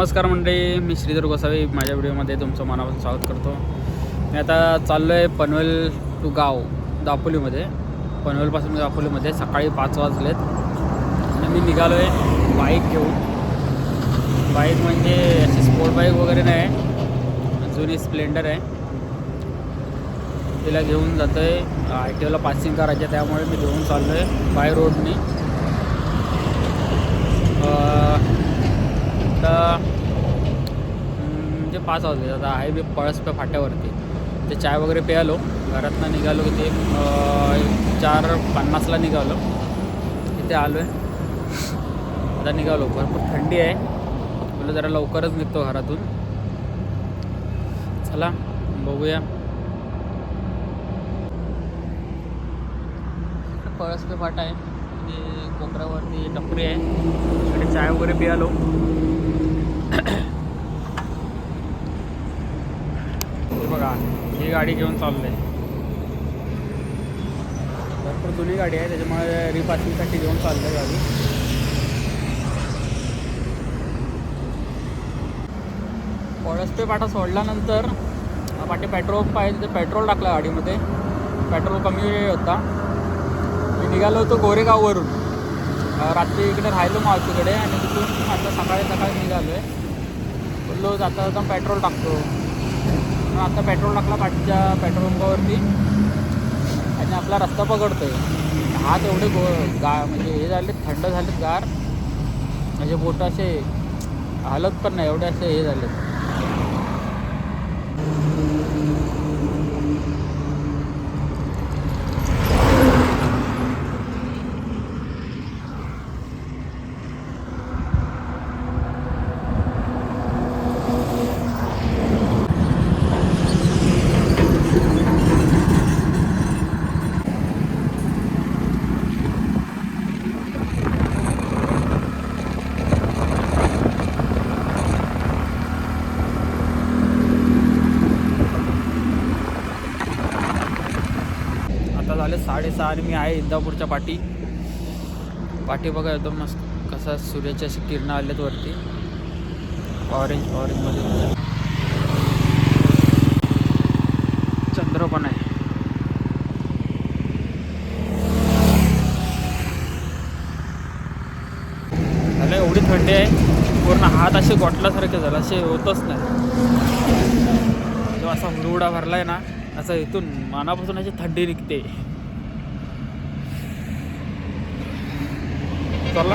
नमस्कार मंडळी मी श्रीधर गोसावी. माझ्या व्हिडिओमध्ये तुमचं मनापासून स्वागत करतो. मी आता चाललो आहे पनवेल टू गाव दापोलीमध्ये. पनवेलपासून दापोलीमध्ये सकाळी पाच वाजलेत. आणि मी निघालो आहे बाईक घेऊन. बाईक म्हणजे अशी स्पोर्ट बाईक वगैरे नाही. जुनी स्प्लेंडर आहे. तिला घेऊन जातो आहे आय टी ओला पासिंग करायचे आहे, त्यामुळे मी घेऊन चाललो आहे बाय रोडनी. आता म्हणजे पाच वाजले. आता आहे मी पळसप्या फाट्यावरती. ते चाय वगैरे प्यालो. घरातनं निघालो की ते चार पन्नासला निघालो. इथे आलो आहे आता निघालो. भरपूर थंडी आहे. बोललं जरा लवकरच निघतो घरातून. चला बघूया. पळसपे फाटा आहे. कोपऱ्यावरती टपरी आहे. तिकडे चाय वगैरे पियालो. बघा ही गाडी घेऊन चाललोय. भरपूर जुनी गाडी आहे त्याच्यामुळे रिपासिंगसाठी घेऊन चाललोय गाडी. पळसपे पाटा सोडल्यानंतर पाठी पेट्रोल पाहिजे ते पेट्रोल टाकलं गाडीमध्ये. पेट्रोल कमी होता. मी निघालो होतो गोरेगाववरून. रात्री इकडे राहिलो मावशीकडे आणि तिथून आता सकाळी सकाळी निघालो आहे बोललो जाता जाता पेट्रोल टाकतो. मग आता पेट्रोल टाकला पाठच्या पेट्रोल पंपावरती. आणि आपला रस्ता पकडतो आहे हात एवढे गो गा म्हणजे हे झाले थंड झालेत गार. म्हणजे बोट असे हलत पण नाही एवढे असे हे झाले आता साडेसहा आणि मी आहे इंदापूरच्या पाठी. पाठी बघा एकदम मस्त. कसा सूर्याच्या अशी किरणं आल्यात वरती. ऑरेंज ऑरेंजमध्ये चंद्र पण आहे. झालं एवढी थंडी आहे. पूर्ण हात असे गोटल्यासारखे झालं. असे होतच नाही. जो असा रुवडा भरला आहे ना असं इथून मनापासून अशी थंडी निघते. चला.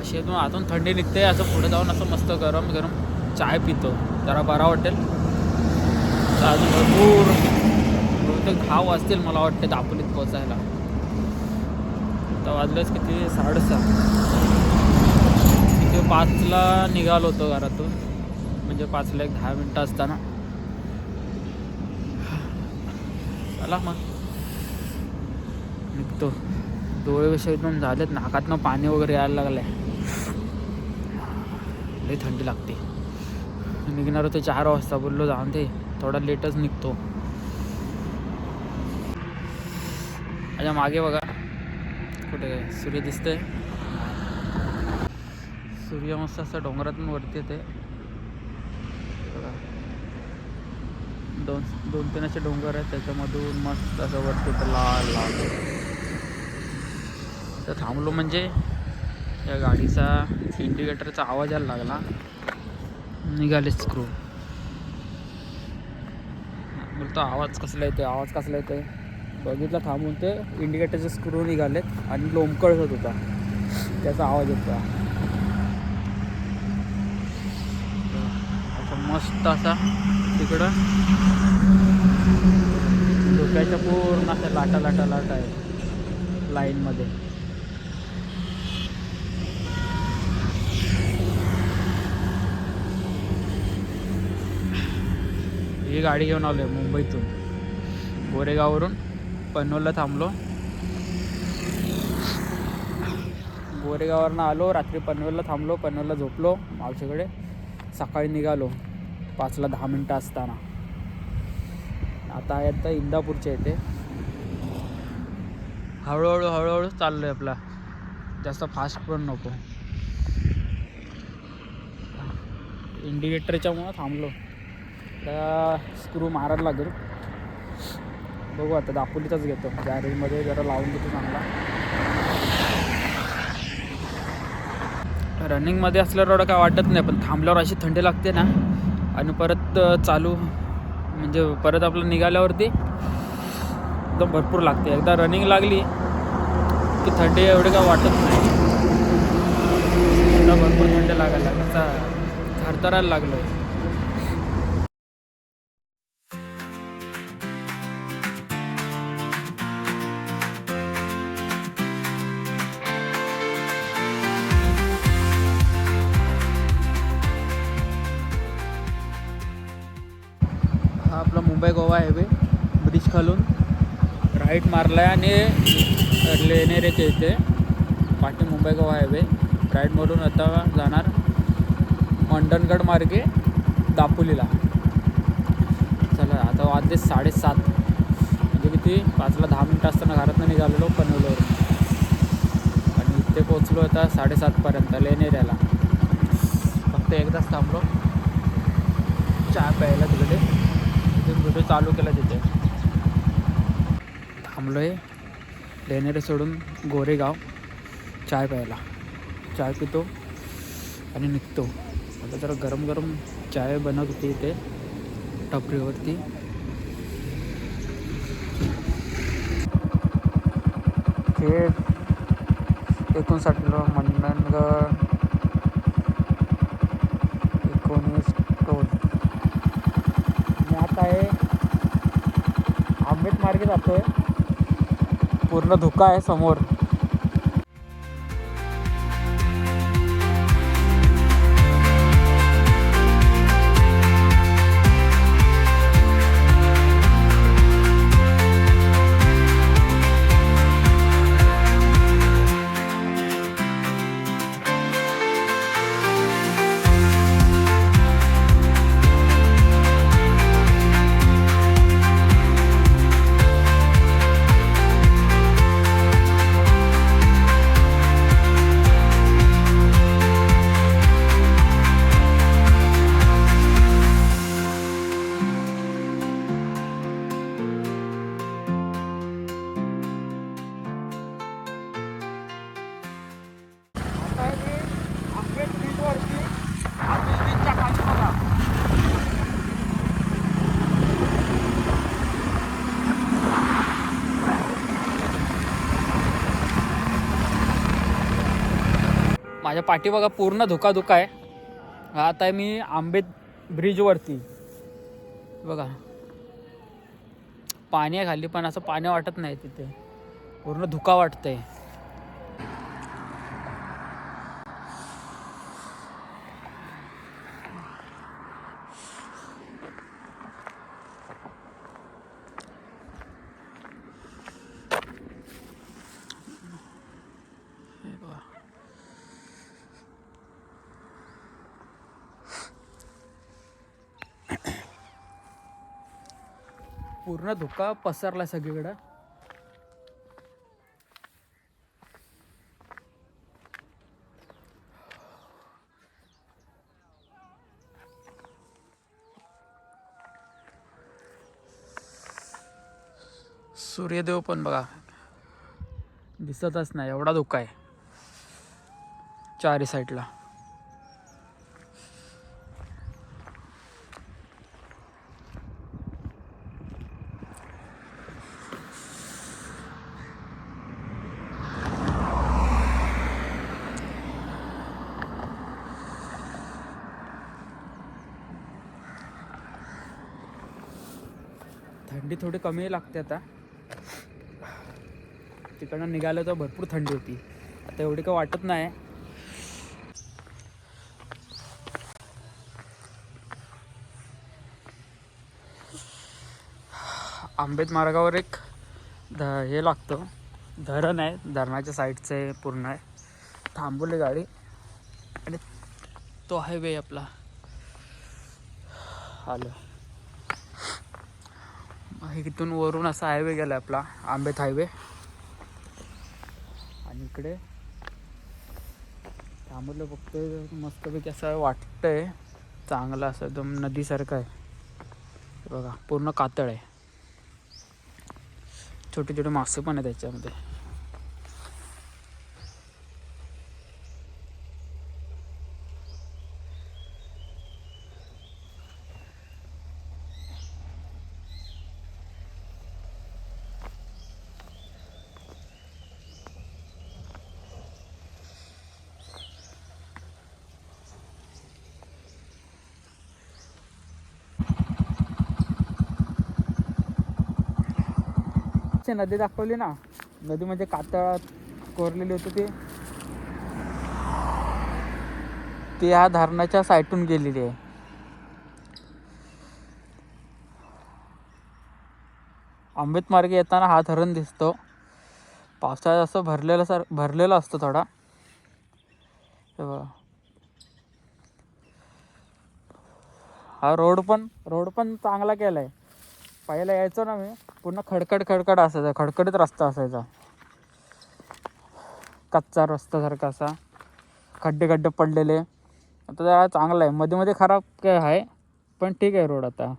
अशी आतून थंडी निघते असं पुढे जाऊन असं मस्त गरम गरम चाय पितो. जरा बरा वाटेल. तर अजून भरपूर बहुतेक घाव असतील मला वाटते दापोलीत पोचायला आता वाजलेच किती? साडेसहा तिथे पाचला निघालो होतो घरातून. म्हणजे पाचला एक दहा मिनटं असताना. चला मग. निघतो. डोळे विषय एकदम झालेत नाकातनं पाणी वगैरे यायला लागलंय. लई थंडी लागते. निघणार होते चार वाजता बोललो जाऊन ते थोडा लेटच निघतो. माझ्या मागे बघा. कुठे सूर्य दिसतंय. सूर्य मस्त असं डोंगरातून वरती येते दोन दोन तीन असे डोंगर आहेत त्याच्यामधून मस्त असं वरती येतं लाल लाल. तर थांबलो म्हणजे या गाडीचा इंडिकेटरचा आवाज यायला लागला. निघाले स्क्रू बोलतो आवाज कसला येते आवाज कसला येते बघितला थांबून ते इंडिकेटरचे स्क्रू निघालेत आणि लोंबकळत होत होता. त्याचा आवाज येतो असा मस्त असा तिकडं डोक्याच्या पूर्ण अशा लाटा लाटा लाटा आहे लाईनमध्ये. ही गाडी घेऊन आलो आहे मुंबईतून. गोरेगाववरून पनवेलला थांबलो. गोरेगाववरनं आलो रात्री पनवेलला थांबलो पनवेलला झोपलो मावशीकडे. सकाळी निघालो पाचला दहा मिनटं असताना. आता आहे आता इंदापूरच्या येते हळूहळू हळूहळू चाललो आहे आपला. जास्त फास्ट पण नको. इंडिकेटरच्यामुळं थांबलो. आता स्क्रू मारायला लागेल बघू आता दापोलीचाच घेतो. गॅरेजमध्ये जरा लावून घेतो चांगला. रनिंगमध्ये असल्यावर एवढं काय वाटत नाही पण थांबल्यावर अशी थंडी लागते ना. आणि परत चालू म्हणजे परत आपलं निघाल्यावरती एकदम भरपूर लागते. एकदा रनिंग लागली की थंडी एवढी काय वाटत नाही. एकदा भरपूर थंडी लागायला लागली. थरथरायला लागलो मुंबई गोवा हायवे ब्रिज खालून. राईट मारला आहे आणि लेणेरेच्या इथे. पाठी मुंबई गोवा हायवे. राईट मारून आता जाणार मंडणगड मार्गे दापोलीला. चला आता वाजले साडेसात. म्हणजे किती? पाचला दहा मिनटं असताना घरातनं निघालेलो पनवेलवरून. आणि इथे पोचलो आता साडेसातपर्यंत लेणेऱ्याला फक्त एकदाच थांबलो. चहा प्यायला तिकडे व्हिडिओ चालू केला तिथे. थांबलो आहे लेणेरे सोडून गोरेगाव. चाय प्यायला. चाय पितो आणि निघतो. आता जरा गरम गरम चाय बनत होती इथे टपरीवरती. एकोणसाठ एकोणसाठला मंडणगड एकोणीस टोल. आता आहे. आंबेत मार्गे जातोय. पूर्ण धुका आहे समोर. माझ्या पाठी बघा पूर्ण धुका धुका आहे. आता आहे मी आंबेत ब्रिजवरती. बघा. पाणी आहे खाली पण असं पाणी वाटत नाही तिथे. पूर्ण धुका वाटतंय. पूर्ण धुका पसरला सगळीकडं. सूर्यदेव पण बघा. दिसतच नाही एवढा धोका आहे. चारी साईडला थंडी थोडी कमी लागते आता. तिकडनं निघालं तर भरपूर थंडी होती. आता एवढी काय वाटत नाही. आंबेत मार्गावर एक ध हे लागतं. धरण आहे. धरणाच्या साईडचं आहे पूर्ण आहे. थांबवली गाडी. आणि तो हायवे आपला. आलं. इथून वरून असा हायवे गेला आपला आंबेत हायवे आणि इकडे थांबलं बघतोय मस्तपैकी असं वाटतंय चांगलं असं एकदम नदीसारखं आहे. बघा पूर्ण कातळ आहे. छोटे छोटे मासे पण आहे त्याच्यामध्ये. ची नदी दाखवली ना. नदी म्हणजे कातळात कोरलेली होती ती. ती ह्या धरणाच्या साईटून गेलेली आहे. अमृत मार्गे येताना हा धरण दिसतो. पावसाळ्यात असं भरलेलं सर भरलेलं असतो थोडा. हा रोड पण रोड पण चांगला केला आहे पहिला यायचो ना मी पूर्ण खडखड खडखड असायचा खडखडीत रस्ता असायचा. कच्चा रस्त्यासारखा असा. खड्डे खड्डे पडलेले. आता जरा चांगला आहे. मध्ये मध्ये खराब काय आहे पण ठीक आहे रोड आता.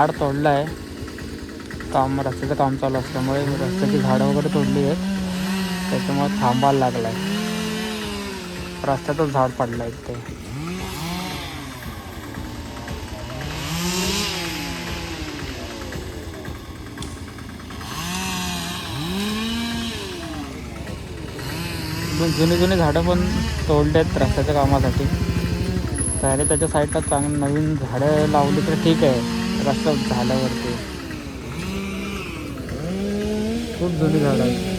झाड तोडलं आहे. काम रस्त्याचं काम चालू असल्यामुळे रस्त्याची झाडं वगैरे तोडली आहेत. त्याच्यामुळे थांबायला लागला आहे रस्त्यातच झाड पडलं आहे ते जुनी जुनी झाडं पण तोडले आहेत रस्त्याच्या कामासाठी. तर त्याच्या साईडला चांगली नवीन झाडं लावली तर ठीक आहे. रस्ता झाल्यावरती. खूप जुनी झाडं आहेत.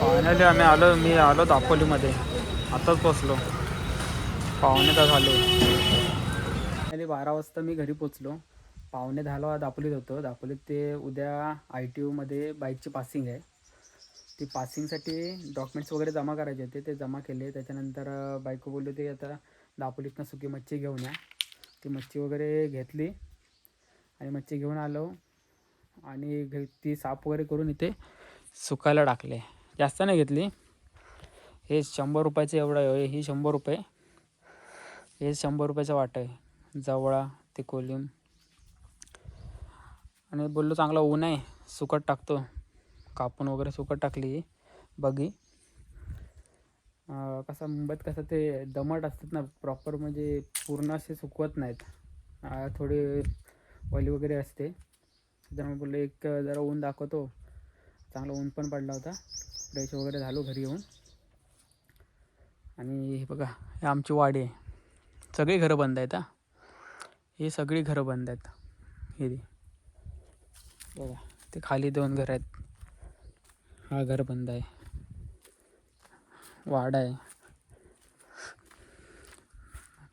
फायनली आम्ही आलो मी आलो दापोलीमध्ये. आताच पोचलो. पावणे तास आले फायनली बारा वाजता मी घरी पोचलो. पावणे दहाला दापोलीत होतो. दापोलीत ते उद्या आय टी यूमध्ये बाईकची पासिंग आहे. ती पासिंगसाठी डॉक्युमेंट्स वगैरे जमा करायचे होते. ते जमा केले. त्याच्यानंतर बायको बोलली होती आता दापोलीतनं सुकी मच्छी घेऊन या. ती मच्छी वगैरे घेतली आणि मच्छी घेऊन आलो. आणि घे ती साफ वगैरे करून इथे सुकायला टाकले. जास्त नाही घेतली. हे शंभर रुपयाचे एवढं आहे. ही शंभर रुपये. हे शंभर रुपयाचं वाट आहे. जवळा ते कोलिम आणि बोललो चांगला ऊन आहे. सुकट टाकतो. कापून वगैरे सुकट टाकली. बगी कसं मुंबईत कसं ते दमट असतात ना प्रॉपर म्हणजे पूर्ण असे सुकवत नाहीत. थोडे थोडी ओली वगैरे असते. त्यामुळे बोललो एक जरा ऊन दाखवतो. चांगला ऊन पण पडला होता. फ्रेश वगैरे झालो घरी येऊन. आणि हे बघा हे आमची वाडी आहे. सगळी घरं बंद आहेत हा. ही सगळी घरं बंद आहेत. हे बघा ते खाली दोन घरं आहेत. हा घर बंद आहे. वाडा आहे.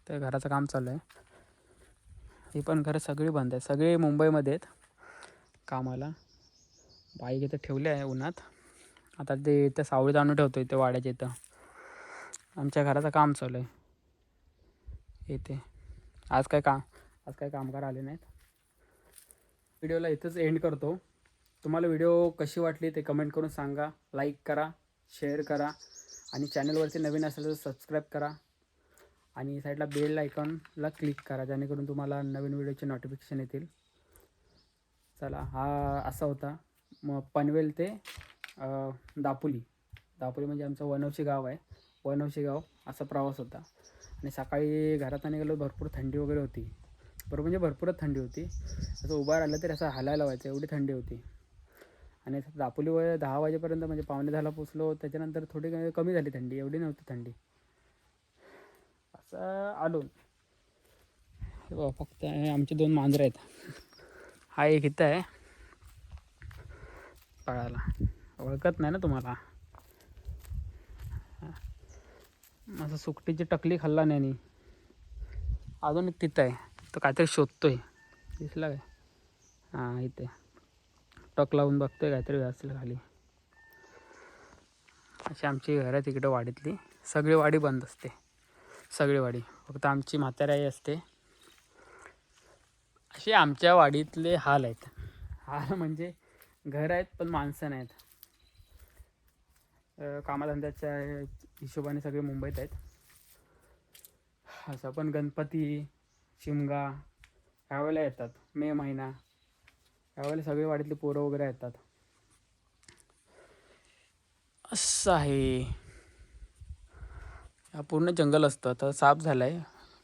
त्या घराचं काम चालू आहे. ही पण घरं सगळी बंद आहे. सगळे मुंबईमध्ये आहेत कामाला. बाईक इथं ठेवले आहे उन्हात. आता ते इथं सावळीत आणून ठेवतो इथे वाड्याच्या इथं. आमच्या घराचं काम चालू आहे. इथे. आज काय काम आज काय कामगार आले नाहीत. व्हिडिओला इथंच एंड करतो. तुम्हाला व्हिडिओ कशी वाटली ते कमेंट करून सांगा. लाईक करा शेअर करा आणि चॅनलवरती नवीन असेल तर सबस्क्राईब करा. आणि साईडला बेल आयकॉनला क्लिक करा जेणेकरून तुम्हाला नवीन व्हिडिओचे नोटिफिकेशन येतील. चला हा असा होता. मग पनवेल ते दापोली. दापोली म्हणजे आमचं वनवशी गाव आहे. वनवशी गाव असा प्रवास होता. आणि सकाळी घरात निघालो भरपूर थंडी वगैरे होती. बरोबर म्हणजे भरपूरच थंडी होती. असं उभा राहिलं तरी असं हालायला व्हायचं एवढी थंडी होती. आणि दापोली वय दहा वाजेपर्यंत म्हणजे पावणे दहाला पोचलो त्याच्यानंतर थोडी कमी झाली थंडी एवढी नव्हती थंडी. असं आलो. फक्त आमचे दोन मांजरं आहेत. हा एक इथं आहे. पळायला ओळखत नाही ना तुम्हाला? असं सुकटीची टकली खाल्ला नाही अजून एक तिथं आहे. तो काहीतरी शोधतोय. दिसला काय? हां इथे. टॉक लावून बघतोय काहीतरी असेल खाली. अशी आमची घरं आहे तिकडं वाडीतली. सगळी वाडी बंद असते. सगळी वाडी. फक्त आमची म्हाताराई असते. असे आमच्या वाडीतले हाल आहेत. हाल म्हणजे घर आहेत पण माणसं नाहीत. कामाधंद्याच्या हिशोबाने सगळे मुंबईत आहेत. असं पण गणपती शिमगा ह्यावेळेला येतात. मे महिना. यावेळेला सगळे वाडीतले पोरं वगैरे येतात. असं आहे. हा पूर्ण जंगल असतं. आता साफ झालं आहे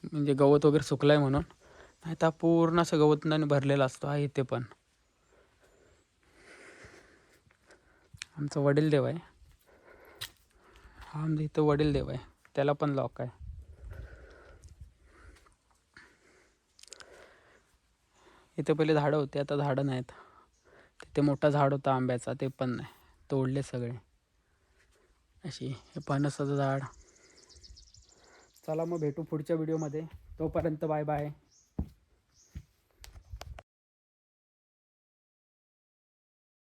म्हणजे गवत वगैरे सुकलं आहे म्हणून. नाही तर पूर्ण असं गवतनं भरलेला असतो. हा इथे पण. आमचं वडील देव आहे. हा आमचं इथं वडील देव आहे. त्याला पण लॉक आहे. इथे पहिले झाडं होते आता झाडं नाहीत. तिथे मोठा झाड होता आंब्याचा ते पण नाही. तोडले सगळे. अशी हे पणसाचं झाड. चला मग भेटू पुढच्या व्हिडिओमध्ये तोपर्यंत बाय बाय.